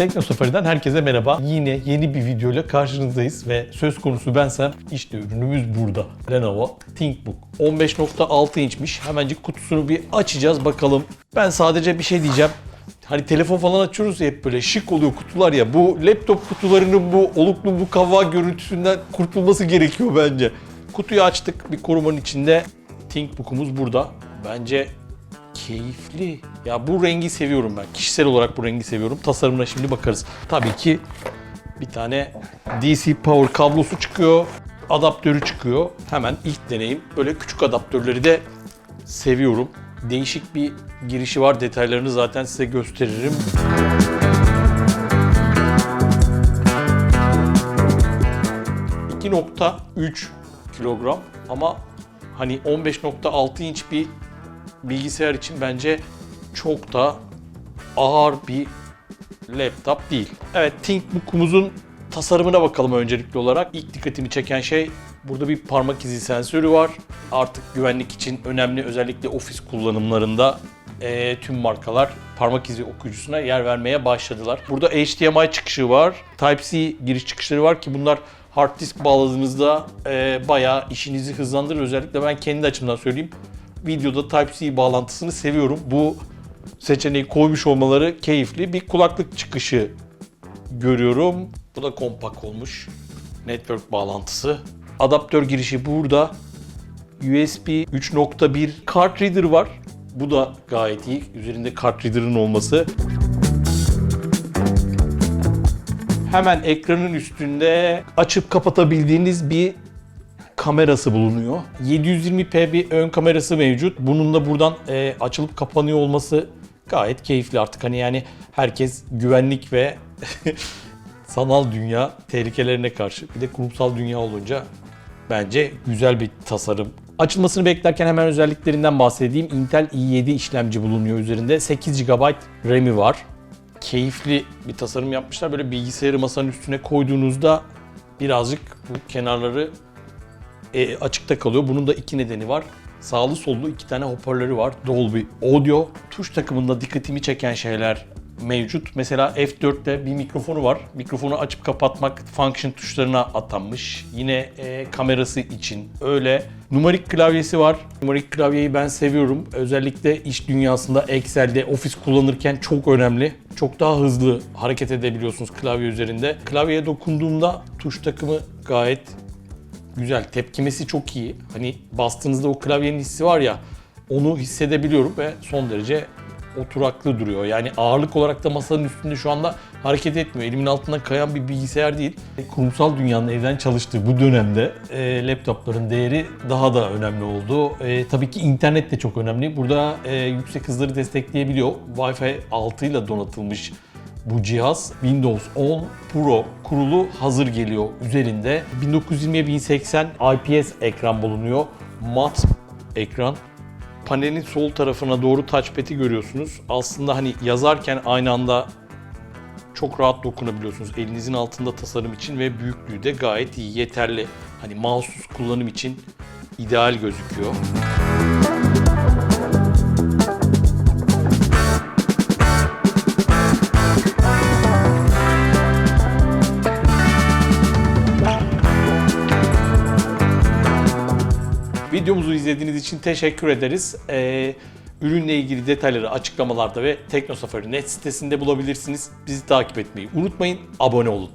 Tekno herkese merhaba. Yine yeni bir videoyla karşınızdayız ve söz konusu bensem işte ürünümüz burada. Lenovo ThinkBook 15.6 inçmiş. Hemencik kutusunu bir açacağız bakalım. Ben sadece bir şey diyeceğim. Hani telefon falan açıyoruz ya hep böyle şık oluyor kutular ya. Bu laptop kutularının bu oluklu bu kava görüntüsünden kurtulması gerekiyor bence. Kutuyu açtık bir korumanın içinde. ThinkBook'umuz burada. Bence keyifli. Ya bu rengi seviyorum ben. Kişisel olarak bu rengi seviyorum. Tasarımına şimdi bakarız. Tabii ki bir tane DC Power kablosu çıkıyor. Adaptörü çıkıyor. Hemen ilk deneyim. Böyle küçük adaptörleri de seviyorum. Değişik bir girişi var. Detaylarını zaten size gösteririm. ...2.3 kilogram ama hani 15.6 inç bir bilgisayar için bence çok da ağır bir laptop değil. Evet ThinkBook'umuzun tasarımına bakalım öncelikli olarak. İlk dikkatimi çeken şey burada bir parmak izi sensörü var. Artık güvenlik için önemli özellikle ofis kullanımlarında eee, tüm markalar parmak izi okuyucusuna yer vermeye başladılar. Burada HDMI çıkışı var. Type-C giriş çıkışları var ki bunlar hard disk bağladığınızda eee bayağı işinizi hızlandırır. Özellikle ben kendi açımdan söyleyeyim videoda Type-C bağlantısını seviyorum. Bu seçeneği koymuş olmaları keyifli. Bir kulaklık çıkışı görüyorum. Bu da kompak olmuş. Network bağlantısı. Adaptör girişi burada. USB 3.1 kart reader var. Bu da gayet iyi. Üzerinde kart reader'ın olması. Hemen ekranın üstünde açıp kapatabildiğiniz bir kamerası bulunuyor. 720p bir ön kamerası mevcut. Bunun da buradan e, açılıp kapanıyor olması gayet keyifli artık. Hani yani herkes güvenlik ve sanal dünya tehlikelerine karşı bir de kurumsal dünya olunca bence güzel bir tasarım. Açılmasını beklerken hemen özelliklerinden bahsedeyim. Intel i7 işlemci bulunuyor üzerinde. 8 GB RAM'i var. Keyifli bir tasarım yapmışlar. Böyle bilgisayarı masanın üstüne koyduğunuzda birazcık bu kenarları e, açıkta kalıyor. Bunun da iki nedeni var. Sağlı sollu iki tane hoparlörü var. Dolby Audio. Tuş takımında dikkatimi çeken şeyler mevcut. Mesela F4'te bir mikrofonu var. Mikrofonu açıp kapatmak function tuşlarına atanmış. Yine e, kamerası için öyle. Numarik klavyesi var. Numarik klavyeyi ben seviyorum. Özellikle iş dünyasında Excel'de, ofis kullanırken çok önemli. Çok daha hızlı hareket edebiliyorsunuz klavye üzerinde. Klavyeye dokunduğumda tuş takımı gayet güzel. Tepkimesi çok iyi. Hani bastığınızda o klavyenin hissi var ya onu hissedebiliyorum ve son derece oturaklı duruyor. Yani ağırlık olarak da masanın üstünde şu anda hareket etmiyor. Elimin altından kayan bir bilgisayar değil. Kurumsal dünyanın evden çalıştığı bu dönemde e, laptopların değeri daha da önemli oldu. E, tabii ki internet de çok önemli. Burada e, yüksek hızları destekleyebiliyor. Wi-Fi 6 ile donatılmış bu cihaz Windows 10 Pro kurulu hazır geliyor üzerinde. 1920 1080 IPS ekran bulunuyor. Mat ekran. Panelin sol tarafına doğru touchpad'i görüyorsunuz. Aslında hani yazarken aynı anda çok rahat dokunabiliyorsunuz. Elinizin altında tasarım için ve büyüklüğü de gayet iyi, yeterli. Hani mouse'suz kullanım için ideal gözüküyor. Videomuzu izlediğiniz için teşekkür ederiz. Ee, ürünle ilgili detayları açıklamalarda ve TeknoSafari.net sitesinde bulabilirsiniz. Bizi takip etmeyi unutmayın, abone olun.